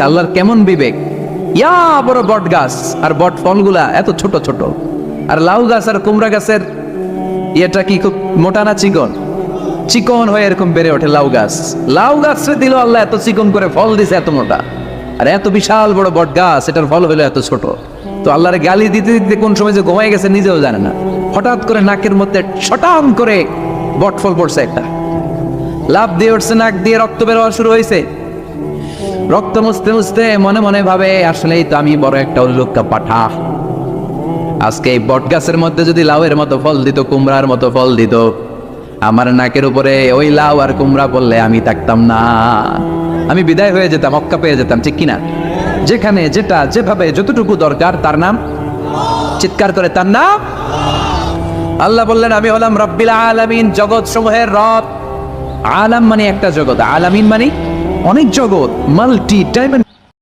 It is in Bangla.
আচ্ছা আল্লাহর কেমন বিবেক? ইয়া বড় বট গাছ, আর বট ফলগুলা এত ছোট ছোট। আর লাউ গাছ আর কুমড়া গাছের ইয়েটা কি খুব মোটা না চিকন? চিকন হয়ে এরকম বেড়ে ওঠে লাউ গাছ। লাউ গাছরে দিল আল্লাহ এত চিকন করে ফল দিছে এত মোটা। আর এত বিশাল বড় বট গাছ, এটার ফল হলো এত ছোট। তো আল্লাহর গালি দিতে দিতে কোন সময় যে ঘুমাই গেছে নিজেও জানে না। হঠাৎ করে নাকের মধ্যে ছটাম করে বট ফল পড়ছে একটা। লাভ দিয়ে উঠছে, নাক দিয়ে রক্ত বেরোয়া শুরু হয়েছে। রক্ত মুছতে মুছতে মনে মনে ভাবে, আসলেই তো আমি বড় একটা উল্লুক্কা পাঠা। আজকে এই বট গাছের মধ্যে যদি লাউয়ের মতো ফল দিত, কুমড়ার মতো ফল দিত, আমার নাকের উপরে ওই লাউ আর কুমড়া বললে আমি থাকতাম না। আমি বিদায় হয়ে যেতাম অক্কা পেয়ে যেতাম, ঠিক কিনা? যেখানে, যেটা, যেভাবে, যতটুকু দরকার, তার নাম? চিৎকার করে, তার নাম? আল্লাহ বললেন, আমি হলাম রব্বিল আলামিন জগৎ সমূহের রব। আলাম মানে একটা জগৎ, আলামিন মানে অনেক জগৎ মাল্টি টাইম